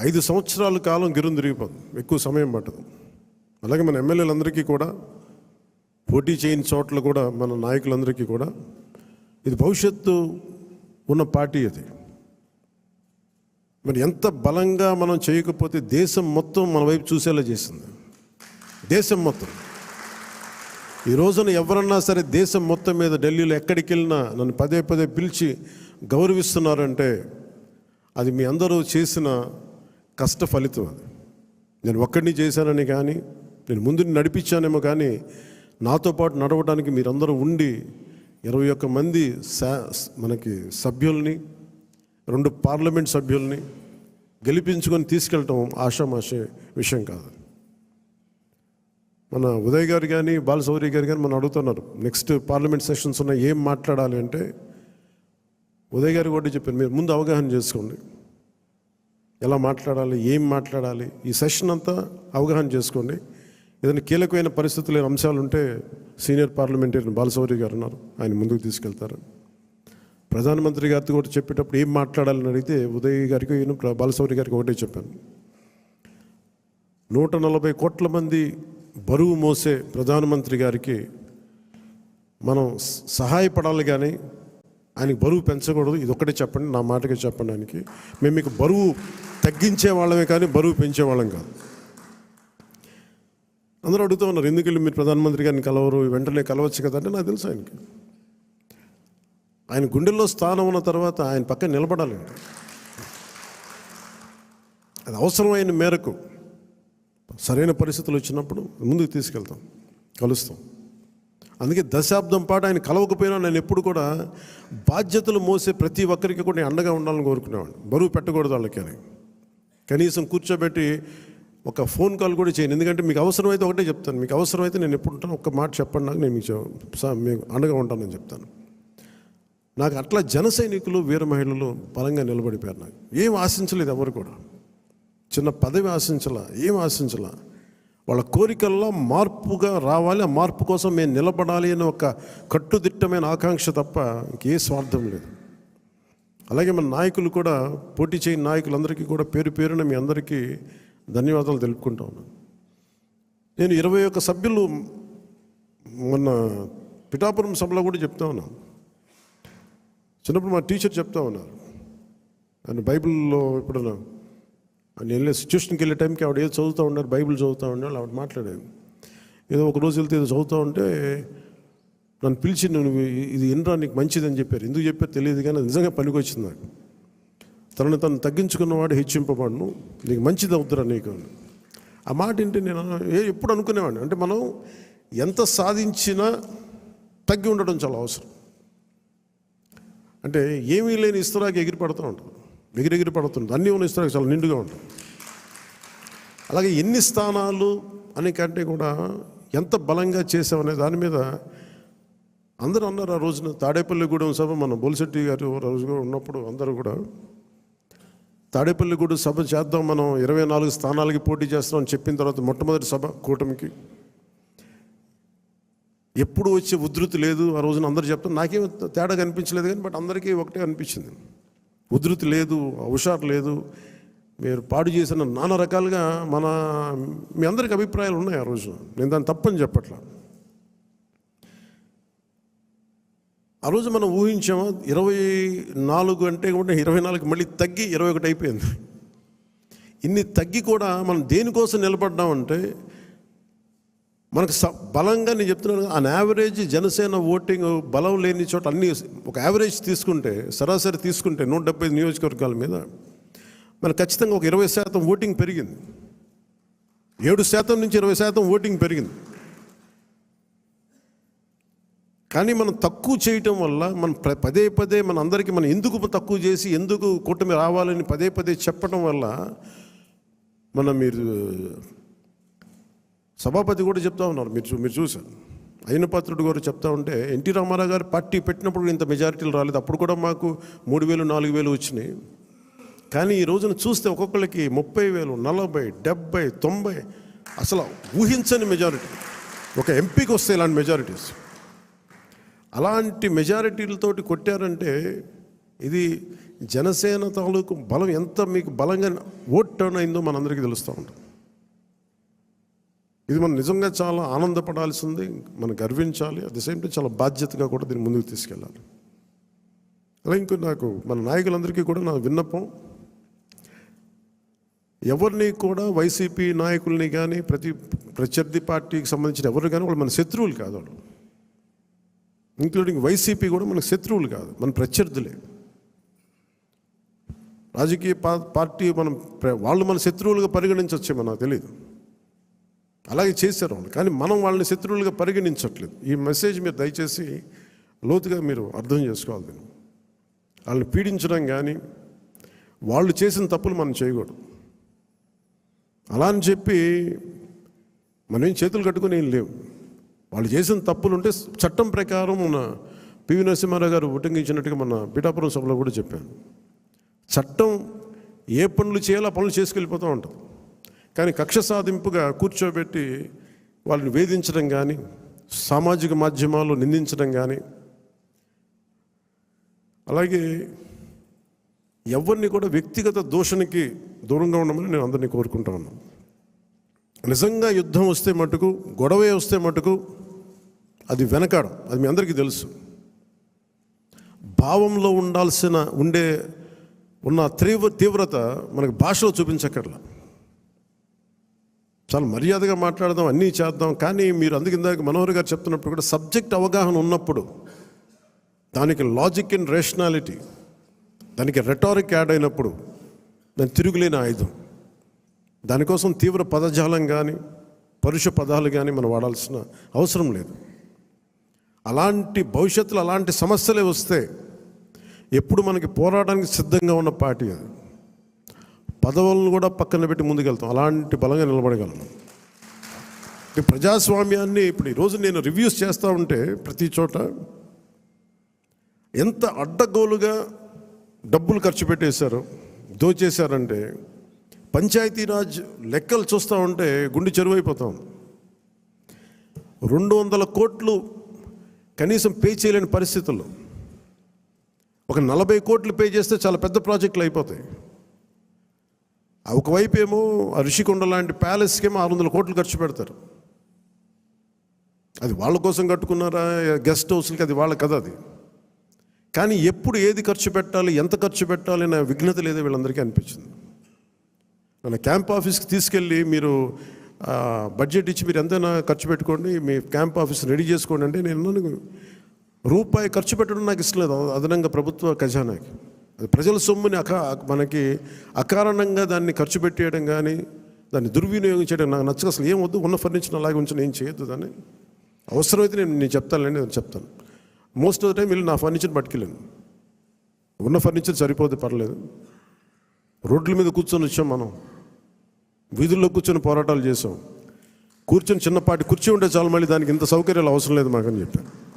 ఐదు సంవత్సరాల కాలం గిరుం తిరిగిపోదు ఎక్కువ సమయం పట్టదు. అలాగే మన ఎమ్మెల్యేలందరికీ కూడా పోటీ చేయని చోట్ల కూడా మన నాయకులందరికీ కూడా ఇది భవిష్యత్తు ఉన్న పార్టీ అది. మరి ఎంత బలంగా మనం చేయకపోతే దేశం మొత్తం మన వైపు చూసేలా చేసింది. దేశం మొత్తం. ఈ రోజున ఎవరన్నా సరే దేశం మొత్తం మీద ఢిల్లీలో ఎక్కడికి వెళ్ళినా నన్ను పదే పదే పిలిచి గౌరవిస్తున్నారంటే అది మీ అందరూ చేసిన కష్ట ఫలితం అది. నేను ఒక్కడిని చేశానని కానీ నేను ముందు నడిపించానేమో కానీ నాతో పాటు నడవడానికి మీరందరూ ఉండి ఇరవై ఒక్క మంది మనకి సభ్యుల్ని రెండు పార్లమెంట్ సభ్యుల్ని గెలిపించుకొని తీసుకెళ్ళటం ఆషామాషే విషయం కాదు. మన ఉదయ్ గారు కానీ బాలసౌరి గారు కానీ మనం అడుగుతున్నారు నెక్స్ట్ పార్లమెంట్ సెషన్స్ ఉన్నాయి ఏం మాట్లాడాలి అంటే ఉదయ్ గారు కూడా చెప్పారు మీరు ముందు అవగాహన చేసుకోండి. ఎలా మాట్లాడాలి ఏం మాట్లాడాలి ఈ సెషన్ అంతా అవగాహన చేసుకోండి. ఏదైనా కీలకమైన పరిస్థితులు అంశాలు ఉంటే సీనియర్ పార్లమెంటేరియన్ బాలసౌరి గారు ఉన్నారు ఆయన ముందుకు తీసుకెళ్తారు. ప్రధానమంత్రి గారితో కూడా చెప్పేటప్పుడు ఏం మాట్లాడాలని అడిగితే ఉదయ్ గారికి నేను బాలసౌరి గారికి ఒకటే చెప్పాను. నూట నలభై కోట్ల మంది బరువు మోసే ప్రధానమంత్రి గారికి మనం సహాయపడాలి కానీ ఆయనకి బరువు పెంచకూడదు. ఇది ఒక్కటే చెప్పండి. నా మాటకి చెప్పండి ఆయనకి. మేము మీకు బరువు తగ్గించే వాళ్ళమే కానీ బరువు పెంచే వాళ్ళం కాదు. అందరూ అడుగుతూ ఉన్నారు ఎందుకు వెళ్ళి మీరు ప్రధానమంత్రి గారిని కలవరు? వెంటనే కలవచ్చు కదా అంటే నాకు తెలుసు ఆయనకి. ఆయన గుండెల్లో స్థానం ఉన్న తర్వాత ఆయన పక్కన నిలబడాలండి అది అవసరమైన మేరకు సరైన పరిస్థితులు వచ్చినప్పుడు ముందుకు తీసుకెళ్తాం. కలుస్తాం. అందుకే దశాబ్దం పాటు ఆయన కలవకపోయినా నేను ఎప్పుడు కూడా బాధ్యతలు మోసే ప్రతి ఒక్కరికి కూడా నేను అండగా ఉండాలని కోరుకునేవాడిని. బరువు పెట్టకూడదు వాళ్ళకి అని కనీసం కూర్చోబెట్టి ఒక ఫోన్ కాల్ కూడా చేయను. ఎందుకంటే మీకు అవసరమైతే ఒకటే చెప్తాను. మీకు అవసరమైతే నేను ఎప్పుడు ఉంటాను ఒక్క మాట చెప్పండి నాకు నేను మీకు మీకు అండగా ఉంటానని చెప్తాను. నాకు అట్లా జన సైనికులు వీర మహిళలు బలంగా నిలబడిపోయారు నాకు. ఏం ఆశించలేదు ఎవరు కూడా. చిన్న పదవి ఆశించలా ఏం ఆశించలా. వాళ్ళ కోరికల్లో మార్పుగా రావాలి. ఆ మార్పు కోసం మేము నిలబడాలి అనే ఒక కట్టుదిట్టమైన ఆకాంక్ష తప్ప ఇంకే స్వార్థం లేదు. అలాగే మన నాయకులు కూడా పోటీ చేయని నాయకులందరికీ కూడా పేరు పేరున మీ అందరికీ ధన్యవాదాలు తెలుపుకుంటా ఉన్నాను. నేను ఇరవై ఒక్క సభ్యులు మొన్న పిఠాపురం సభలో కూడా చెప్తా ఉన్నాను. చిన్నప్పుడు మా టీచర్ చెప్తా ఉన్నారు. ఆయన బైబిల్లో ఇప్పుడు నేను వెళ్ళే సిచ్యువేషన్కి వెళ్ళే టైంకి ఆవిడ ఏదో చదువుతూ ఉన్నారు బైబిల్ చదువుతూ ఉన్నారు ఆవిడ మాట్లాడేది. ఏదో ఒక రోజు వెళ్తే ఏదో చదువుతూ ఉంటే నన్ను పిలిచి నువ్వు ఇది ఎన్రా నీకు మంచిదని చెప్పారు. ఎందుకు చెప్పారు తెలియదు కానీ అది నిజంగా పనికొచ్చింది నాకు. తనను తను తగ్గించుకున్నవాడు హెచ్చింపబడును నీకు మంచిది అవుతురా నీకు అని. ఆ మాట ఏంటి నేను ఏ ఎప్పుడు అనుకునేవాడిని. అంటే మనం ఎంత సాధించినా తగ్గి ఉండడం చాలా అవసరం. అంటే ఏమీ లేని ఇస్తరాకి ఎగిరిపడుతూ ఉంటుంది ఎగిరెగిరి పడుతుంది. అన్నీ ఉన్న ఇస్తారు చాలా నిండుగా ఉంటుంది. అలాగే ఎన్ని స్థానాలు అని కంటే కూడా ఎంత బలంగా చేసామనే దాని మీద అందరూ అన్నారు ఆ రోజున. తాడేపల్లిగూడెం సభ మన బొలిశెట్టి గారు రోజు కూడా ఉన్నప్పుడు అందరూ కూడా తాడేపల్లిగూడెం సభ చేద్దాం మనం ఇరవై నాలుగు స్థానాలకి పోటీ చేస్తాం అని చెప్పిన తర్వాత మొట్టమొదటి సభ కూటమికి. ఎప్పుడు వచ్చే ఉధృతి లేదు. ఆ రోజున అందరూ చెప్తాం నాకేం తేడా కనిపించలేదు కానీ బట్ అందరికీ ఒకటే అనిపించింది. ఉధృతి లేదు హుషారు లేదు. మీరు పాడు చేసిన నానా రకాలుగా మన మీ అందరికి అభిప్రాయాలు ఉన్నాయి ఆ రోజు. నేను దాన్ని తప్పని చెప్పట్లా. ఆ రోజు మనం ఊహించాము? ఇరవై నాలుగు అంటే కూడా ఇరవై నాలుగు మళ్ళీ తగ్గి ఇరవై ఒకటి అయిపోయింది. ఇన్ని తగ్గి కూడా మనం దేనికోసం నిలబడ్డామంటే మనకు స బలంగా నేను చెప్తున్నాను అన్ యావరేజ్ జనసేన ఓటింగ్ బలం లేని చోట అన్ని ఒక యావరేజ్ తీసుకుంటే సరాసరి తీసుకుంటే నూట డెబ్బై నియోజకవర్గాల మీద మనకు ఖచ్చితంగా ఒక ఇరవై శాతం ఓటింగ్ పెరిగింది. ఏడు శాతం నుంచి ఇరవై శాతం ఓటింగ్ పెరిగింది. కానీ మనం తక్కువ చేయటం వల్ల మనం పదే పదే మన అందరికీ మనం ఎందుకు తక్కువ చేసి ఎందుకు కూటమి రావాలని పదే పదే చెప్పడం వల్ల మనం మీరు సభాపతి కూడా చెప్తా ఉన్నారు. మీరు చూ- మీరు చూశారు. అయిన పాత్రుడు గారు చెప్తా ఉంటే ఎన్టీ రామారావు గారు పార్టీ పెట్టినప్పుడు ఇంత మెజారిటీలు రాలేదు. అప్పుడు కూడా మాకు మూడు వేలు నాలుగు వేలు వచ్చినాయి. కానీ ఈ రోజున చూస్తే ఒక్కొక్కరికి ముప్పై వేలు నలభై డెబ్బై తొంభై అసలు ఊహించని మెజారిటీ. ఒక ఎంపీకి వస్తే ఇలాంటి మెజారిటీస్. అలాంటి మెజారిటీలతోటి కొట్టారంటే ఇది జనసేన తాలూకు బలం ఎంత మీకు బలంగా ఓట్ టర్న్ అయిందో మనందరికీ తెలుస్తూ ఉంటుంది. ఇది మనం నిజంగా చాలా ఆనందపడాల్సింది మనం గర్వించాలి అట్ ద సేమ్ టైం చాలా బాధ్యతగా కూడా దీన్ని ముందుకు తీసుకెళ్ళాలి. అలా ఇంకో నాకు మన నాయకులందరికీ కూడా నా విన్నపం ఎవరిని కూడా వైసీపీ నాయకుల్ని కానీ ప్రతి ప్రత్యర్థి పార్టీకి సంబంధించిన ఎవరు కానీ వాళ్ళు మన శత్రువులు కాదు వాళ్ళు. ఇంక్లూడింగ్ వైసీపీ కూడా మనకు శత్రువులు కాదు మన ప్రత్యర్థులే. రాజకీయ పార్టీ మనం ప్ర- వాళ్ళు మన శత్రువులుగా పరిగణించవచ్చేమో నాకు తెలియదు అలాగే చేశారు వాళ్ళు. కానీ మనం వాళ్ళని శత్రువులుగా పరిగణించట్లేదు. ఈ మెసేజ్ మీరు దయచేసి లోతుగా మీరు అర్థం చేసుకోవాలి దీన్ని. వాళ్ళని పీడించడం కానీ వాళ్ళు చేసిన తప్పులు మనం చేయకూడదు. అలా అని చెప్పి మనం ఏం చేతులు కట్టుకుని ఏం లేవు. వాళ్ళు చేసిన తప్పులు ఉంటే చట్టం ప్రకారం మన పివి నరసింహారావు గారు ఉటంకించినట్టుగా మన పీఠాపురం సభలో కూడా చెప్పాను. చట్టం ఏ పనులు చేయాలో ఆ పనులు చేసుకెళ్ళిపోతూ ఉంటుంది. కానీ కక్ష సాధింపుగా కూర్చోబెట్టి వాళ్ళని వేధించడం కానీ సామాజిక మాధ్యమాల్లో నిందించడం కానీ అలాగే ఎవరిని కూడా వ్యక్తిగత దూషణకి దూరంగా ఉండమని నేను అందరినీ కోరుకుంటా ఉన్నాను. నిజంగా యుద్ధం వస్తే మటుకు గొడవే వస్తే మటుకు అది వెనకాడం అది మీ అందరికీ తెలుసు. భావంలో ఉండాల్సిన ఉండే ఉన్న తీవ్ర తీవ్రత మనకు భాషలో చూపించక్కర్లా. చాలా మర్యాదగా మాట్లాడదాం అన్నీ చేద్దాం. కానీ మీరు అందుకు ఇందాక మనోహర్ గారు చెప్తున్నప్పుడు కూడా సబ్జెక్ట్ అవగాహన ఉన్నప్పుడు దానికి లాజిక్ అండ్ రేషనాలిటీ దానికి రెటారిక్ యాడ్ అయినప్పుడు దాని తిరుగులేని ఆయుధం. దానికోసం తీవ్ర పదజాలం కానీ పరుష పదాలు కానీ మనం వాడాల్సిన అవసరం లేదు. అలాంటి భవిష్యత్తులో అలాంటి సమస్యలే వస్తే ఎప్పుడు మనకి పోరాటానికి సిద్ధంగా ఉన్న పార్టీ అది. పదవులను కూడా పక్కన పెట్టి ముందుకెళ్తాం. అలాంటి బలంగా నిలబడగలం ఈ ప్రజాస్వామ్యాన్ని ఇప్పుడు ఈరోజు నేను రివ్యూస్ చేస్తూ ఉంటే ప్రతి చోట ఎంత అడ్డగోలుగా డబ్బులు ఖర్చు పెట్టేశారు దోచేశారంటే పంచాయతీరాజ్ లెక్కలు చూస్తూ ఉంటే గుండె చెరువైపోతాం. రెండు వందల కోట్లు కనీసం పే చేయలేని పరిస్థితుల్లో. ఒక నలభై కోట్లు పే చేస్తే చాలా పెద్ద ప్రాజెక్టులు అయిపోతాయి. ఒకవైపు ఏమో ఋషికొండ లాంటి ప్యాలెస్కేమో ఆరు వందల కోట్లు ఖర్చు పెడతారు. అది వాళ్ళ కోసం కట్టుకున్నారా? గెస్ట్ హౌస్లకి అది వాళ్ళ కథ అది. కానీ ఎప్పుడు ఏది ఖర్చు పెట్టాలి ఎంత ఖర్చు పెట్టాలి అనే విఘ్నత లేదో వీళ్ళందరికీ అనిపించింది. నన్ను క్యాంప్ ఆఫీస్కి తీసుకెళ్ళి మీరు బడ్జెట్ ఇచ్చి మీరు ఎంతైనా ఖర్చు పెట్టుకోండి మీ క్యాంప్ ఆఫీస్ రెడీ చేసుకోండి అంటే నేను రూపాయి ఖర్చు పెట్టడం నాకు ఇష్టం లేదు. అదనంగా ప్రభుత్వ ఖజానాకి. ప్రజల సొమ్ముని అక మనకి అకారణంగా దాన్ని ఖర్చు పెట్టేయడం కానీ దాన్ని దుర్వినియోగం చేయడం నాకు నచ్చక అసలు ఏం వద్దు ఉన్న ఫర్నిచర్ అలాగే ఉంచిన ఏం చేయొద్దు దాన్ని. అవసరమైతే నేను నేను చెప్తానులేండి నేను చెప్తాను. మోస్ట్ ఆఫ్ ద టైం వెళ్ళి నా ఫర్నిచర్ పట్టుకెళ్ళాను ఉన్న ఫర్నిచర్ సరిపోతే పర్లేదు. రోడ్ల మీద కూర్చొని వచ్చాం మనం. వీధుల్లో కూర్చొని పోరాటాలు చేసాం కూర్చొని చిన్నపాటి కుర్చీ ఉంటే చాలు మళ్ళీ దానికి ఇంత సౌకర్యాలు అవసరం లేదు మాకని చెప్పాను